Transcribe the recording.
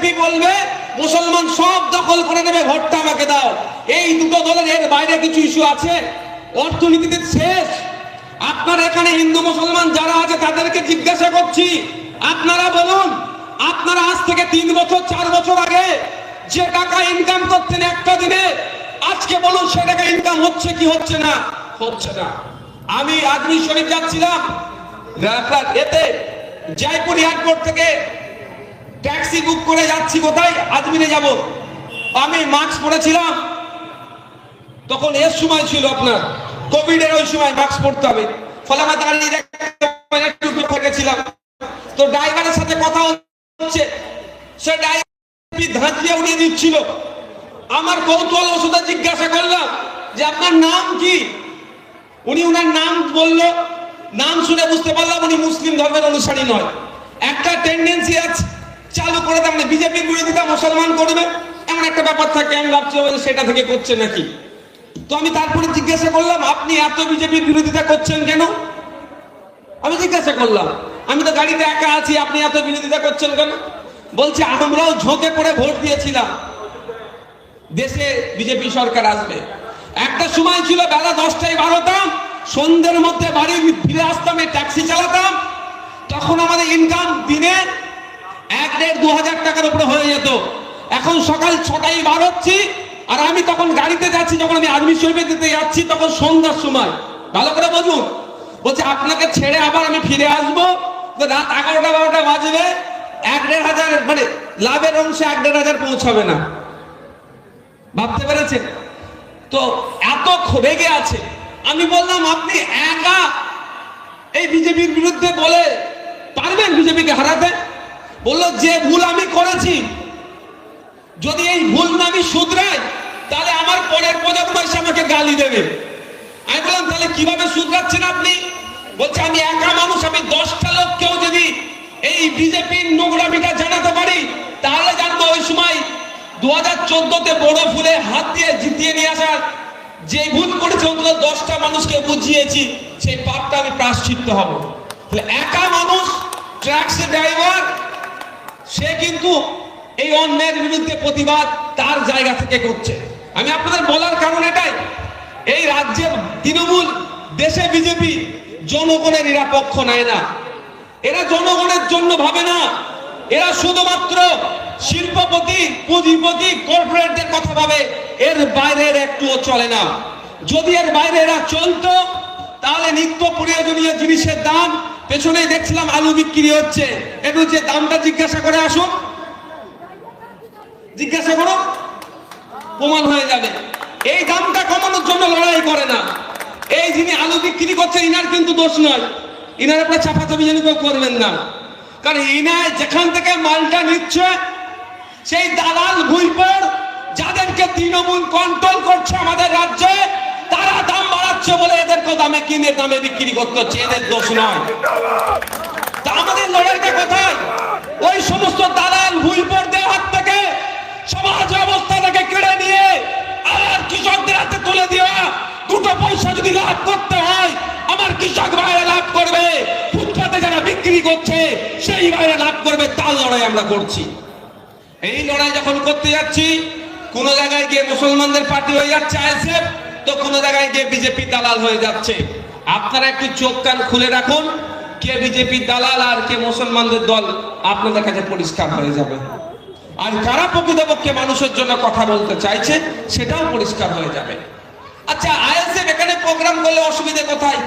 BJP বলবে, মুসলমান সব দখল করে নেবে, ভোটটা আমাকে দাও। এই দুটো দলের এর বাইরে কিছু ইস্যু আছে। অর্থনীতিতে শেষ। আপনার এখানে হিন্দু মুসলমান যারা আছে, তাদেরকে জিজ্ঞাসা করছি, আপনারা বলুন, আপনারা আজ থেকে তিন বছর, চার বছর আগে যে টাকা ইনকাম করতেন একটা দিনে, আজকে বলুন সে টাকা ইনকাম হচ্ছে কি হচ্ছে না? হচ্ছে না। আমি আজমি শরীফ যাচ্ছিলাম এতে, জয়পুর এয়ারপোর্ট থেকে ট্যাক্সি বুক করে যাচ্ছি কোথায়? আজমিরে যাব। আমি মাস্ক পরেছিলাম। তখন এর সময় ছিল আপনার। কোভিড এর ওই সময় মাস্ক পরতে হবে। ফলে আমার দাঁড়িয়ে তো ড্রাইভারের সাথে কথা হচ্ছে। সে ড্রাইভার ধাঁচিয়ে উড়িয়ে দিচ্ছিল। আমার কৌতূহল ওষুধে জিজ্ঞাসা করলাম যে, আপনার নাম কি? উনি উনার নাম বলল। নাম শুনে বুঝতে পারলাম উনি মুসলিম ধর্মের অনুসারী নয়। একটা টেন্ডেন্সি আছে। চালু করে তার মানে বিজেপির বিরোধিতা মুসলমান করবে, এমন একটা ব্যাপার থাকে, আমি ভাবছি সেটা থেকে করছে নাকি? তো আমি তারপরে জিজ্ঞাসা করলাম, আপনি এত বিজেপির বিরোধিতা করছেন কেন? আমি জিজ্ঞাসা করলাম, আমি তো গাড়িতে একা আছি, আপনি এত বিরোধিতা করছেন কেন? বলছে, আমরাও ঝোঁকে পড়ে ভোট দিয়েছিলাম। দেশে বিজেপি সরকার আসবে। একটা সময় ছিল বেলা দশটায় বারোতাম, সন্ধ্যের মধ্যে বাড়ি ফিরে আসতাম ট্যাক্সি চালাতাম। তখন আমাদের ইনকাম দিনে এক দেড় দু হাজার টাকার উপরে হয়ে যেত। এখন সকাল ছটায় বার হচ্ছি, আর আমি তখন গাড়িতে যাচ্ছি, যখন আমি আর্মি শরীফে দিতে যাচ্ছি, তখন সন্ধ্যার সময়। ভালো করে বুঝুন বলছে আপনাকে ছেড়ে আবার আমি ফিরে আসব? রাত এগারোটা বারোটা বাজবে, এক দেড় হাজার মানে লাভের অংশে এক দেড় হাজার পৌঁছাবে না। ভাবতে পেরেছেন? তো এত রেগে আছে। আমি বললাম, আপনি একা এই বিজেপির বিরুদ্ধে বলে পারবেন বিজেপিকে হারাতে? বলল, যে ভুল আমি করেছি, যদি এই ভুল না আমি শুধরাই, তাহলে আমার পরের প্রজন্ম এসে আমাকে গালি দেবে। আমি বললাম, তাহলে কীভাবে শুধরাচ্ছেন আপনি? বলছে, আমি একা মানুষ, আমি দশটা লোককেও যদি এই বিজেপির নোংরামিটা জানাতে পারি, তাহলে জানব ওই সময় দু হাজার চোদ্দতে বড় ফুলে হাত দিয়ে জিতিয়ে নিয়ে আসার যে ভুল করেছে, অন্তত দশটা মানুষকে বুঝিয়েছি, সেই পাপটা আমি প্রাশ্চিত্য হব। একা মানুষ, ট্রাক্স ড্রাইভার সে কিন্তু এই অন্যায়ের বিরুদ্ধে প্রতিবাদ তার জায়গা থেকে করছে। আমি আপনাদের বলার কারণ এটাই, এই রাজ্যের তৃণমূল, দেশে বিজেপি জনগণের নিরাপক্ষ নেয় না। এরা জনগণের জন্য ভাবে না। এরা শুধুমাত্র শিল্পপতি, পুঁজিপতি, কর্পোরেটদের কথা ভাবে। এর বাইরে একটুও চলে না। যদি এর বাইরে এরা চলতো, তাহলে নিত্য প্রয়োজনীয় জিনিসের দাম পেছনে দেখছিলাম আলু বিক্রি হচ্ছে। একটু যে দামটা জিজ্ঞাসা করে আসুন। জিজ্ঞাসা করো। প্রমাণ হয়ে যাবে। এই দামটা কমানোর জন্য লড়াই করে না। এই যিনি আলু বিক্রি করছে, ইনার কিন্তু দোষ নয়। ইনার আপনার চাপাচাপি যেন কেউ করবেন না। কারণ ইনায় যেখান থেকে মালটা নিচ্ছে, সেই দালাল ভুইপর যাদেরকে তৃণমূল কন্ট্রোল করছে আমাদের রাজ্যে, তারা বাড়াচ্ছে বলে এদেরকে দামে কিনে দামে বিক্রি করতে হচ্ছে এদের দোষ নয়। তা আমাদের লড়াইটা কোথায়? ওই সমস্ত দালাল ভুইপরদের হাত থেকে সমাজ ব্যবস্থাটাকে কেড়ে নিয়ে আর কৃষকদের হাতে তুলে দেওয়া, দুটো পয়সা যদি লাভ করতে হয়, আমার কৃষক ভাইরা লাভ করবে ফুটপাতে যারা বিক্রি করছে, সেই ভাইরা লাভ করবে, তার লড়াই আমরা করছি। এই লড়াই যখন করতে যাচ্ছি, কোন জায়গায় গিয়ে মুসলমানদের পার্টি হয়ে যাচ্ছে আইএসএফ তো কোন জায়গায় যে বিজেপি দালাল হয়ে যাচ্ছে। আপনারা একটু চোখ কান খুলে রাখুন, কে বিজেপি দালাল আর কে মুসলমানদের দল, আপনাদের কাছে পরিষ্কার হয়ে যাবে। আর কারা প্রকৃতপক্ষে মানুষের জন্য কথা বলতে চাইছে, সেটাও পরিষ্কার হয়ে যাবে। আচ্ছা আইএসএফ এখানে প্রোগ্রাম করলে অসুবিধে কোথায়?